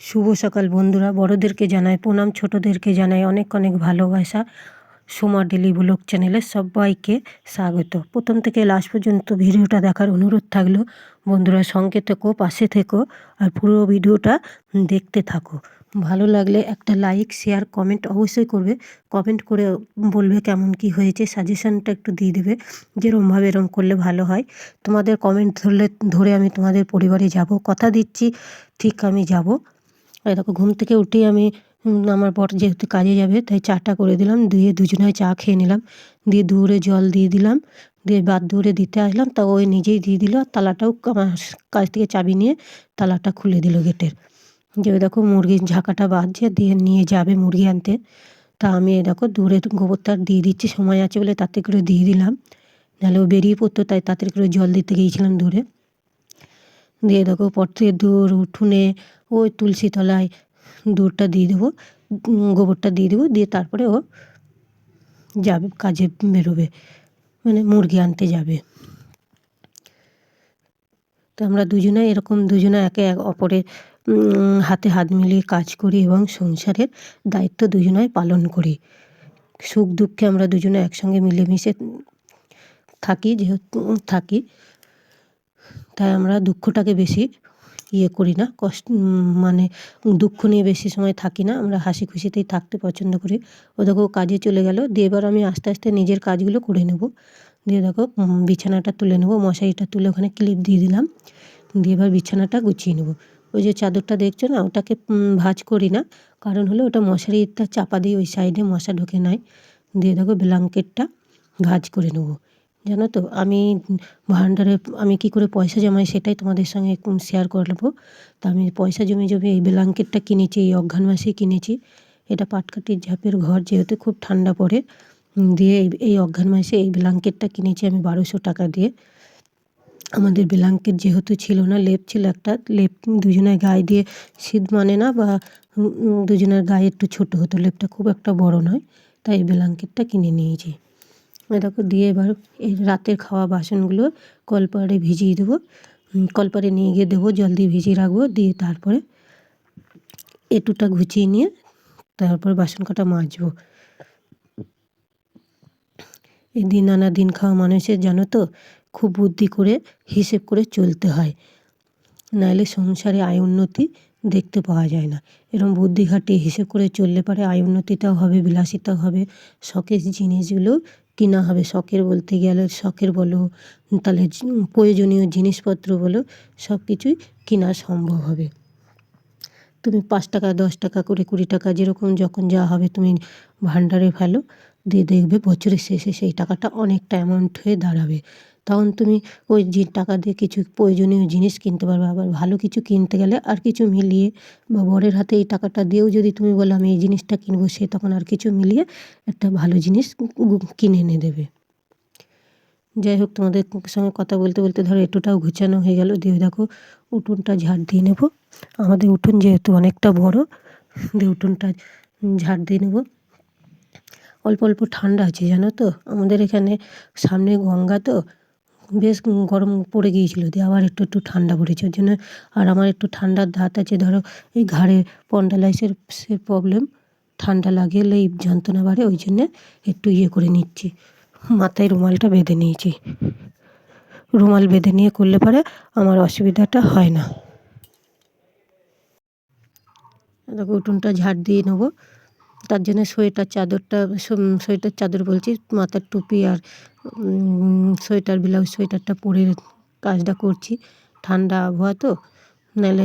শুভ সকাল বন্ধুরা। বড়দেরকে জানাই, প্রণাম, ছোটোদেরকে জানাই অনেক অনেক ভালোবাসা। সোমা ডেলি ব্লগ চ্যানেলে সবাইকে স্বাগত। প্রথম থেকে লাস্ট পর্যন্ত ভিডিওটা দেখার অনুরোধ থাকল, বন্ধুরা সঙ্গে থেকো, পাশে থেকো আর পুরো ভিডিওটা দেখতে থাকো। ভালো লাগলে একটা লাইক, শেয়ার, কমেন্ট অবশ্যই করবে। কমেন্ট করে বলবে কেমন কি হয়েছে, সাজেশানটা একটু দিয়ে দেবে, যেরমভাবে এরম করলে ভালো হয়। তোমাদের কমেন্ট ধরলে, ধরে আমি তোমাদের পরিবারে যাব, কথা দিচ্ছি, ঠিক আমি যাব। এই দেখো, ঘুম থেকে উঠেই আমি আমার বর যেহেতু কাজে যাবে, তাই চাটা করে দিলাম দিয়ে দুজনায় চা খেয়ে নিলাম। দিয়ে দূরে জল দিয়ে দিলাম, দিয়ে বাদ দূরে দিতে আসলাম, তা ওই নিজেই দিয়ে দিল, আর তালাটাও আমার কাছ থেকে চাবি নিয়ে তালাটা খুলে দিল গেটের। যে দেখো, মুরগির ঝাঁকাটা বাঁধছে, দিয়ে নিয়ে যাবে মুরগি আনতে। তা আমি দেখো দূরে গোবরটা দিয়ে দিচ্ছি, সময় আছে বলে তাতে করে দিয়ে দিলাম। নাহলে ও বেরিয়ে পড়তো, তাই তাতে করে জল দিতে গিয়েছিলাম দূরে দিয়ে দেখো পত্রের দূর উঠোনে ওই তুলসী তলায় দুধটা দিয়ে দেবো গোবরটা দিয়ে দেবো, দিয়ে তারপরে ও যাবে, কাজে বেরোবে মানে মুরগি আনতে যাবে। তো আমরা দুজনে এরকম, দুজনে একে এক, অপরের হাতে হাত মিলিয়ে কাজ করি এবং সংসারের দায়িত্ব দুজনাই পালন করি। সুখ দুঃখে আমরা দুজনে একসঙ্গে মিলেমিশে থাকি, যেহেতু থাকি। তাই আমরা দুঃখটাকে বেশি ইয়ে করি না, কষ্ট মানে দুঃখ নিয়ে বেশি সময় থাকি না, আমরা হাসি খুশিতেই থাকতে পছন্দ করি। ও দেখো কাজে চলে গেল, দিয়ে এবার আমি আস্তে আস্তে নিজের কাজগুলো করে নেব। দিয়ে দেখো বিছানাটা তুলে নেব, মশারিটা তুলে ওখানে ক্লিপ দিয়ে দিলাম। দিয়ে এবার বিছানাটা গুছিয়ে নেব। ওই যে চাদরটা দেখছ না, ওটাকে ভাঁজ করি না, কারণ হলো ওটা মশারিটা চাপা দিয়ে ওই সাইডে মশা ঢোকে নেয় দিয়ে দেখো ব্ল্যাঙ্কেটটা ভাঁজ করে নেব। জানো তো, আমি ভান্ডারে আমি কী করে পয়সা জমাই সেটাই তোমাদের সঙ্গে শেয়ার করে নেব। তা আমি পয়সা জমে জমে এই ব্ল্যাঙ্কেটটা কিনেছি, এই অঘ্রাণ মাসেই কিনেছি। এটা পাটকাঠির ঝাপের ঘর যেহেতু খুব ঠান্ডা পড়ে দিয়ে এই অঘ্রাণ মাসে এই ব্ল্যাঙ্কেটটা কিনেছি আমি বারোশো টাকা দিয়ে। আমাদের ব্ল্যাঙ্কেট যেহেতু ছিল না, লেপ ছিল একটা, লেপ দুজনের গায়ে দিয়ে শীত মানে না বা দুজনের গায়ে একটু ছোটো হতো, লেপটা খুব একটা বড় নয়। তাই এই ব্ল্যাঙ্কেটটা কিনে নিয়েছি। দেখো দিয়ে এবার এই রাতের খাওয়া বাসনগুলো কলপারে ভিজিয়ে দেবো। কলপারে নিয়ে গিয়ে দেবো, জল দিয়ে ভিজিয়ে রাখব, দিয়ে তারপরে এটুটা ঘুচিয়ে নিয়ে তারপর বাসন কাটা মাজবো। এই দিন আনা দিন খাওয়া মানুষের জানো তো, খুব বুদ্ধি করে, হিসেব করে চলতে হয়। নাহলে সংসারে আয় উন্নতি দেখতে পাওয়া যায় না। এরকম বুদ্ধি খাটিয়ে হিসেব করে চললে পারে আয় উন্নতিটাও হবে, বিলাসিতাও হবে। শখের জিনিসগুলো কেনা হবে? শখের বলতে গেলে শখের বলো, তাহলে প্রয়োজনীয় জিনিসপত্র বলো সব কিছুই কেনা সম্ভব হবে। তুমি পাঁচ টাকা, দশ টাকা করে কুড়ি টাকা যেরকম যখন যা হবে তুমি ভাণ্ডারে ফেলো। দিয়ে দেখবে বছরের শেষে সেই টাকাটা অনেকটা অ্যামাউন্ট হয়ে দাঁড়াবে। তখন তুমি ওই যে টাকা দিয়ে কিছু প্রয়োজনীয় জিনিস কিনতে পারবে, আবার ভালো কিছু কিনতে গেলে আর কিছু মিলিয়ে বা বরের হাতে এই টাকাটা দিয়েও যদি তুমি বলো, আমি এই জিনিসটা কিনবো, সে তখন আর কিছু মিলিয়ে একটা ভালো জিনিস কিনে এনে দেবে। যাই হোক, তোমাদের সঙ্গে কথা বলতে বলতে ধরো এটুটাও গুছানো হয়ে গেল। দিয়ে দেখো উঠোনটা ঝাড় দিয়ে নেব। আমাদের উঠোন যেহেতু অনেকটা বড়, দিয়ে উঠোনটা ঝাড় দিয়ে নেব। অল্প অল্প ঠান্ডা আছে জানো তো? আমাদের এখানে সামনে গঙ্গা তো, বেশ গরম পড়ে গিয়েছিল, দিয়ে আবার একটু একটু ঠান্ডা পড়েছে। ওই জন্য আর আমার একটু ঠান্ডার ধাত আছে, ধরো, এই ঘাড়ে পন্ডালাইসের সে প্রবলেম ঠান্ডা লাগলে এই যন্ত্রণা বাড়ে, ওই জন্যে একটু ইয়ে করে নিচ্ছি। মাথায় রুমালটা বেঁধে নিয়েছি। রুমাল বেঁধে নিয়ে করলে পরে আমার অসুবিধাটা হয় না। দেখো, উঠোনটা ঝাড় দিয়ে নেব। তার জন্য সোয়েটার চাদরটা সোয়েটার চাদর বলছি, মাথার টুপি আর সোয়েটার, ব্লাউজ সোয়েটারটা পরে কাজটা করছি। ঠান্ডা আবহাওয়া তো, নাহলে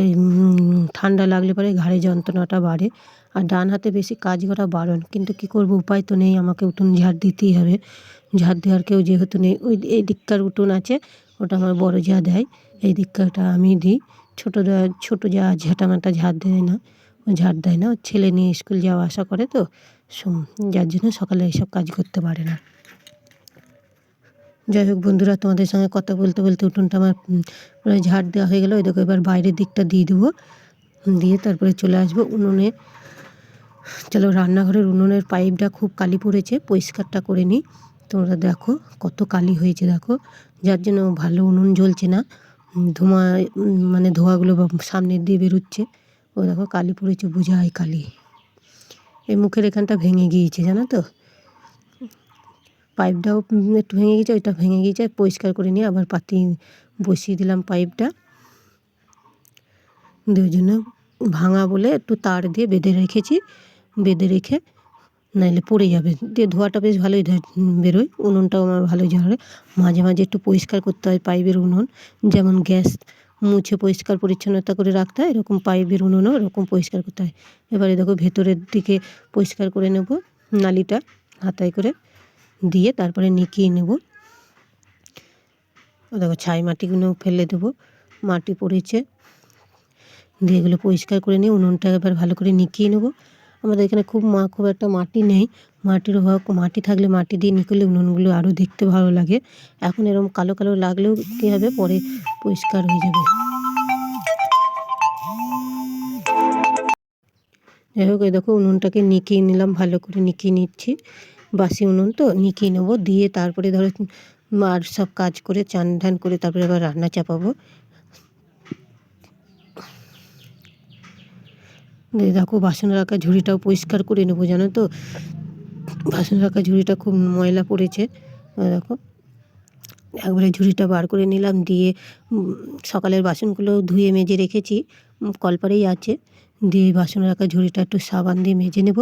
ঠান্ডা লাগলে পরে ঘাড়ে যন্ত্রণাটা বাড়ে। আর ডান হাতে বেশি কাজ করা বারণ, কিন্তু কী করব, উপায় তো নেই, আমাকে উঠোন ঝাড় দিতেই হবে। ঝাড় দেওয়ার কেউ যেহেতু নেই, ওই, এই দিককার উঠোন আছে, ওটা আমার বড় যা দেয়, এই দিককারটা আমি দিই। ছোটো ছোটো যা ঝাঁটামাটা ঝাড় দেয় না। ঝাড় দেয় না। ছেলে নিয়ে স্কুল যাওয়া আসা করে তো। যার জন্য সকালে এইসব কাজ করতে পারে না। যাই হোক বন্ধুরা, তোমাদের সঙ্গে কথা বলতে বলতে উঠোনটা আমার প্রায় ঝাড় দেওয়া হয়ে গেলো। ওই দেখো, এবার বাইরের দিকটা দিয়ে দেবো। দিয়ে তারপরে চলে আসব উনুনে। চলো, রান্নাঘরের উনুনের পাইপটা খুব কালি পড়েছে, পরিষ্কারটা করে নিই। তোমরা দেখো কত কালি হয়েছে, দেখো। যার জন্য ভালো উনুন জ্বলছে না। ধোঁয়া মানে ধোঁয়াগুলো সামনের দিয়ে বেরোচ্ছে। ও দেখো কালি পড়েছে, বুঝাই কালি। এই মুখের এখানটা ভেঙে গিয়েছে, জানো তো? পাইপটাও একটু ভেঙে গিয়েছে, ওইটা ভেঙে গিয়েছে, পরিষ্কার করে নিয়ে আবার পাতি বসিয়ে দিলাম পাইপটা। দুই জন্য ভাঙা বলে একটু তার দিয়ে বেঁধে রেখেছি, বেঁধে রেখে নাইলে পড়ে যাবে। দিয়ে ধোয়াটা বেশ ভালোই বেরোয়, উনুনটাও আমার ভালোই ঝরে মাঝে মাঝে একটু পরিষ্কার করতে হয় পাইপের উনুন, যেমন গ্যাস মুছে পরিষ্কার পরিচ্ছন্নতা করে রাখতে হয়, এরকম পাইপের উনুনও এরকম পরিষ্কার করতে হয়। এবারে দেখো ভেতরের দিকে পরিষ্কার করে নেব নালিটা, হাতায় করে দিয়ে তারপরে নিকিয়ে নেব। দেখো ছাই মাটিগুলো ফেলে দেবো, মাটি পড়েছে। দিয়ে এগুলো পরিষ্কার করে নিয়ে উনুনটা এবার ভালো করে নিকিয়ে নেব। আমাদের এখানে খুব মা, খুব একটা মাটি নেই। মাটির অভাব, মাটি থাকলে মাটি দিয়ে নিকলে উনুনগুলো আরও দেখতে ভালো লাগে। এখন এরকম কালো কালো লাগলেও কী হবে? পরে পরিষ্কার হয়ে যাবে। যাই হোক, এই দেখো উনুনটাকে নিকিয়ে নিলাম, ভালো করে নিকিয়ে নিচ্ছি। বাসি উনুন তো, নিকিয়ে নেব। দিয়ে তারপরে ধরো আর সব কাজ করে, চান ধান করে তারপরে আবার রান্না চাপাবো। দেখো বাসন রাখা ঝুড়িটাও পরিষ্কার করে নেব, জানো তো? বাসন রাখা ঝুড়িটা খুব ময়লা পড়েছে দেখো। একবারে ঝুড়িটা বার করে নিলাম, দিয়ে সকালের বাসনগুলো ধুয়ে মেজে রেখেছি কলপারেই আছে। দিয়ে বাসন রাখা ঝুড়িটা একটু সাবান দিয়ে মেজে নেব,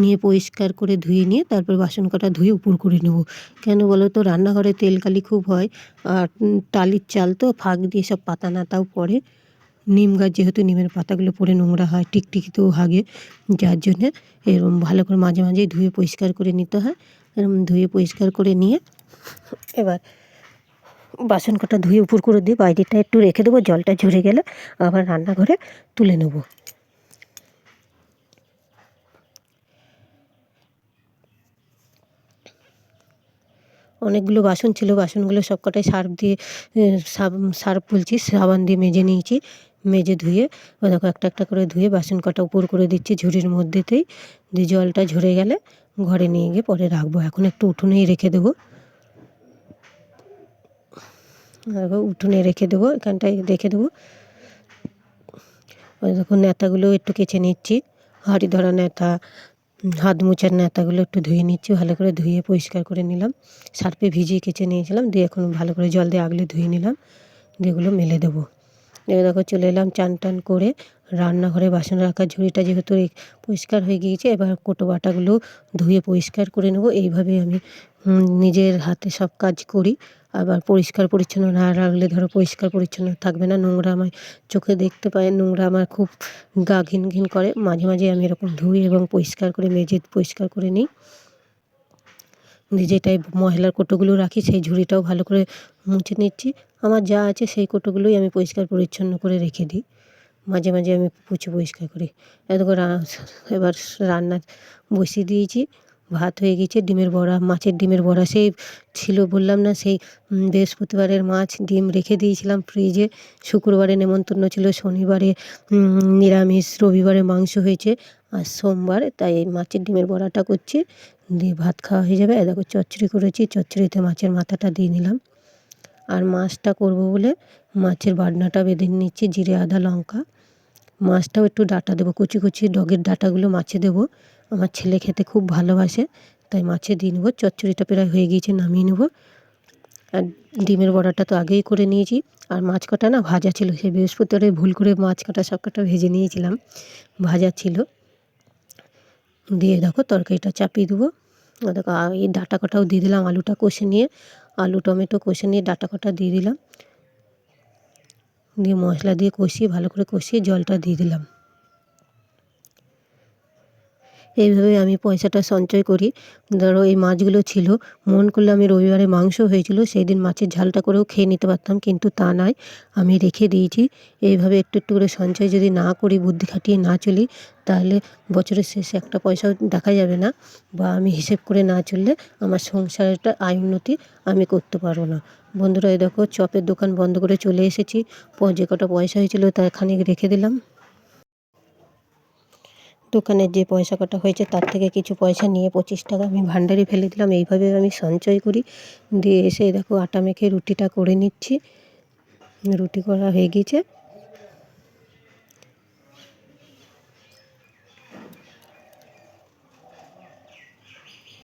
নিয়ে পরিষ্কার করে ধুয়ে নিয়ে তারপর বাসন কটা ধুয়ে উপর করে নেব। কেন বলো তো, রান্নাঘরে তেল কালি খুব হয়, আর টালির চাল তো ফাঁক দিয়ে সব পাতা নাতাও পড়ে। নিম গাছ যেহেতু নিমের পাতাগুলো পড়ে নোংরা হয়, টিকটিকিতেও হাগে। যার জন্যে এরকম ভালো করে মাঝে মাঝেই ধুয়ে পরিষ্কার করে নিতে হয়। এরকম ধুয়ে পরিষ্কার করে নিয়ে এবার বাসন কটা ধুয়ে উপর করে দিয়ে বাইরেটা একটু রেখে দেবো, জলটা ঝরে গেলে আবার রান্নাঘরে তুলে নেব। অনেকগুলো বাসন ছিল, বাসনগুলো সব কটাই সার্ফ দিয়ে সার্ফ বলছি, সাবান দিয়ে মেজে নিয়েছি। মেজে ধুয়ে, ও দেখো একটা একটা করে ধুয়ে বাসন কটা উপর করে দিচ্ছি ঝুড়ির মধ্যেতেই। দিয়ে জলটা ঝরে গেলে ঘরে নিয়ে গিয়ে পরে রাখব। এখন একটু উঠোনেই রেখে দেবো। দেখো উঠোনে রেখে দেবো, এখানটায় রেখে দেবো। দেখো নেতাগুলো একটু কেচে নিচ্ছি। হাঁড়ি ধরা নেতা, হাত মোছার নেতাগুলো একটু ধুয়ে নিচ্ছি, ভালো করে ধুয়ে পরিষ্কার করে নিলাম। সার্ফে ভিজিয়ে কেচে নিয়েছিলাম, দিয়ে এখন ভালো করে জল দিয়ে আগলে ধুয়ে নিলাম। দিয়ে এগুলো মেলে দেবো। দেখো চলে এলাম চান টান করে রান্নাঘরে। বাসন রাখার ঝুড়িটা যেহেতু পরিষ্কার হয়ে গিয়েছে, এবার কোটো বাটাগুলো ধুয়ে পরিষ্কার করে নেব। এইভাবে আমি নিজের হাতে সব কাজ করি। আবার পরিষ্কার পরিচ্ছন্ন না রাখলে ধরো পরিষ্কার পরিচ্ছন্ন থাকবে না। নোংরা আমার চোখে দেখতে পাই নোংরা আমার খুব গা ঘিন ঘিন করে। মাঝে মাঝে আমি এরকম ধুই এবং পরিষ্কার করে, মেঝে পরিষ্কার করে নিই। যেটাই ময়লার কোটোগুলো রাখি, সেই ঝুড়িটাও ভালো করে মুছে নিচ্ছি। আমার যা আছে সেই কোটোগুলোই আমি পরিষ্কার পরিচ্ছন্ন করে রেখে দিই। মাঝে মাঝে আমি পুছে পরিষ্কার করি। এত এবার রান্না বসিয়ে দিয়েছি। ভাত হয়ে গেছে, ডিমের বড়া, মাছের ডিমের বড়া সেই ছিল বললাম না, সেই বৃহস্পতিবারের মাছ ডিম রেখে দিয়েছিলাম ফ্রিজে। শুক্রবারে নেমন্তন্ন ছিল, শনিবারে নিরামিষ, রবিবারে মাংস হয়েছে আর সোমবার তাই এই মাছের ডিমের বড়াটা করছি। দিয়ে ভাত খাওয়া হয়ে যাবে। দেখো চচ্চড়ি করেছি, চচ্চড়িতে মাছের মাথাটা দিয়ে নিলাম। আর মাছটা করব বলে মাছের বাটনাটা বেঁধে নিচ্ছি জিরে, আদা, লঙ্কা। মাছটাও একটু ডাটা দেবো, কুচি কুচি ডগের ডাটাগুলো মাছে দেবো। আমার ছেলে খেতে খুব ভালোবাসে, তাই মাছে দিয়ে নেব। চচ্চড়িটা প্রায় হয়ে গিয়েছে, নামিয়ে নেব। আর ডিমের বড়াটা তো আগেই করে নিয়েছি। আর মাছ কাটা না ভাজা ছিল, সেই বৃহস্পতিবারে ভুল করে মাছ কাটা, সব কাটা ভেজে নিয়েছিলাম। ভাজা ছিল। দিয়ে দেখো তরকারিটা চাপিয়ে দেবো। দেখো এই ডাটা কটাও দিয়ে দিলাম, আলুটা কষে নিয়ে। আলু, টমেটো কষে নিয়ে ডাটা কটা দিয়ে দিলাম। দিয়ে মশলা দিয়ে কষিয়ে, ভালো করে কষিয়ে জলটা দিয়ে দিলাম। এইভাবে আমি পয়সাটা সঞ্চয় করি। ধরো এই মাছগুলো ছিল, মন করলে আমি রবিবারে মাংস হয়েছিল সেই দিন মাছের ঝালটা করেও খেয়ে নিতে পারতাম, কিন্তু তা নয়, আমি রেখে দিয়েছি। এইভাবে একটু একটু করে সঞ্চয় যদি না করি, বুদ্ধি খাটিয়ে না চলি, তাহলে বছরের শেষে একটা পয়সাও দেখা যাবে না, বা আমি হিসেব করে না চললে আমার সংসারটা আয় উন্নতি আমি করতে পারব না। বন্ধুরা, এই দেখো, চপের দোকান বন্ধ করে চলে এসেছি যে কটা পয়সা হয়েছিল, তা এখানে রেখে দিলাম। দোকানের যে পয়সা কটা হয়েছে তার থেকে কিছু পয়সা নিয়ে পঁচিশ টাকা আমি ভান্ডারে ফেলে দিলাম। এইভাবে আমি সঞ্চয় করি। দিয়ে এসে দেখো আটা মেখে রুটিটা করে নিচ্ছি। রুটি করা হয়ে গিয়েছে।